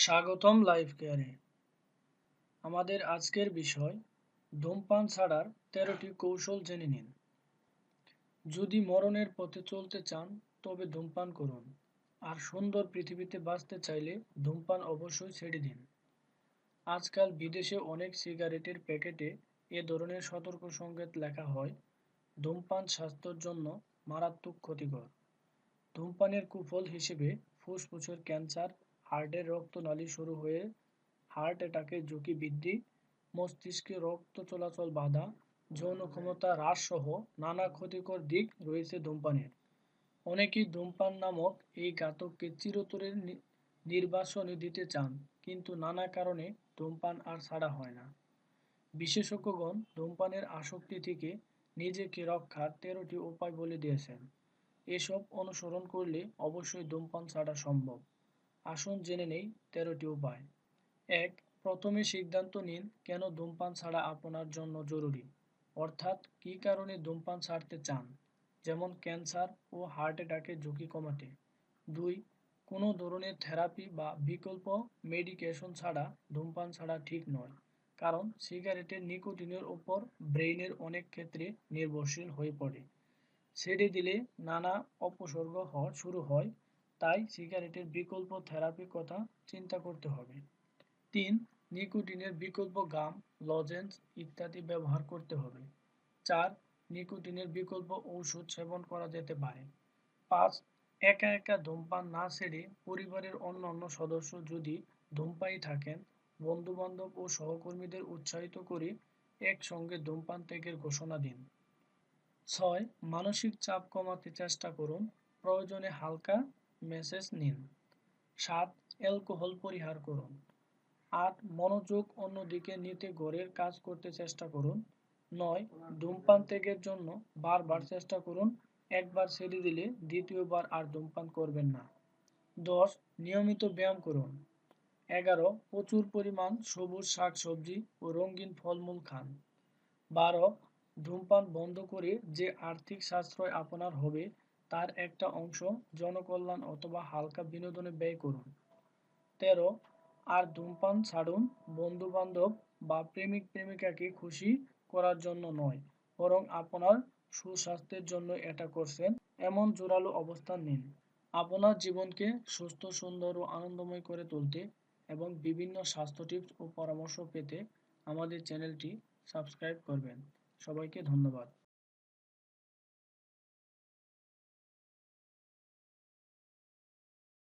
স্বাগতম লাইফ কেয়ারে। আমাদের আজকের বিষয়, ধূমপান ছাড়ার তেরোটি কৌশল জেনে নিন। যদি মরণের পথে চলতে চান, তবে ধূমপান করুন। আর সুন্দর পৃথিবীতে বাঁচতে চাইলে ধূমপান অবশ্যই ছেড়ে দিন। আজকাল বিদেশে অনেক সিগারেটের প্যাকেটে এ ধরনের সতর্ক সংকেত লেখা হয়, ধূমপান স্বাস্থ্যের জন্য মারাত্মক ক্ষতিকর। ধূমপানের কুফল হিসেবে ফুসফুসের ক্যান্সার হার্টের রক্তনালী শুরু হয়ে হার্ট অ্যাটাকের ঝুঁকি, বৃদ্ধি, মস্তিষ্কে রক্ত চলাচল বাধা, যৌন ক্ষমতা হ্রাস সহ নানা ক্ষতিকর দিক রয়েছে ধূমপানের। অনেকেই ধূমপান নামক এই ঘাতককে চিরতরের নির্বাসনে দিতে চান, কিন্তু নানা কারণে ধূমপান আর ছাড়া হয় না। বিশেষজ্ঞগণ ধূমপানের আসক্তি থেকে নিজেকে রক্ষার তেরোটি উপায় বলে দিয়েছেন। এসব অনুসরণ করলে অবশ্যই ধূমপান ছাড়া সম্ভব। আসুন জেনে নেই, তেরোটি উপায়। এক, প্রথমে সিদ্ধান্ত নিন কেন ধূমপান ছাড়া আপনার জন্য জরুরি। অর্থাৎ, কী কারণে ধূমপান ছাড়তে চান? যেমন ক্যান্সার ও হার্ট অ্যাটাকের ঝুঁকি কমাতে। দুই, কোনো ধরনের থেরাপি বা বিকল্প মেডিকেশন ছাড়া ধূমপান ছাড়া ঠিক নয়। কারণ, সিগারেটের নিকোটিনের ওপর ব্রেইনের অনেক ক্ষেত্রে নির্ভরশীল হয়ে পড়ে। ছেড়ে দিলে নানা অপসর্গ হওয়া শুরু হয়। তাই সিগারেটের বিকল্প থেরাপির কথা চিন্তা করতে হবে। তিন, নিকোটিনের বিকল্প গাম লজেন্স ইত্যাদি ব্যবহার করতে হবে। চার, নিকোটিনের বিকল্প ঔষধ সেবন করা যেতে পারে। পাঁচ, একা একা ধূমপান না ছেড়ে পরিবারের অন্য অন্য সদস্য যদি ধূমপাই থাকেন, বন্ধুবান্ধব ও সহকর্মীদের উৎসাহিত করে একসঙ্গে ধূমপান ত্যাগের ঘোষণা দিন। ছয়, মানসিক চাপ কমাতে চেষ্টা করুন। প্রয়োজনে হালকা মেসেজ নিন। সাত, অ্যালকোহল পরিহার করুন। আট, মনোযোগ অন্যদিকে নিতে ঘরের কাজ করতে চেষ্টা করুন। নয়, ধূমপান ত্যাগের জন্য বারবার চেষ্টা করুন। একবার ছেড়ে দিলে দ্বিতীয়বার আর ধূমপান করবেন না। দশ, নিয়মিত ব্যায়াম করুন। এগারো, প্রচুর পরিমাণ সবুজ শাক সবজি ও রঙিন ফলমূল খান। বারো, ধূমপান বন্ধ করে যে আর্থিক সাশ্রয় আপনার হবে তার একটা অংশ জনকল্যাণ অথবা হালকা বিনোদনে ব্যয় করুন। তেরো, আর ধূমপান ছাড়ুন বন্ধু বান্ধব বা প্রেমিক প্রেমিকাকে খুশি করার জন্য নয়, বরং আপনার সুস্বাস্থ্যের জন্য এটা করছেন। এমন জোরালো অবস্থান নিন। আপনার জীবনকে সুস্থ, সুন্দর ও আনন্দময় করে তুলতে এবং বিভিন্ন স্বাস্থ্য টিপস ও পরামর্শ পেতে আমাদের চ্যানেলটি সাবস্ক্রাইব করবেন। সবাইকে ধন্যবাদ।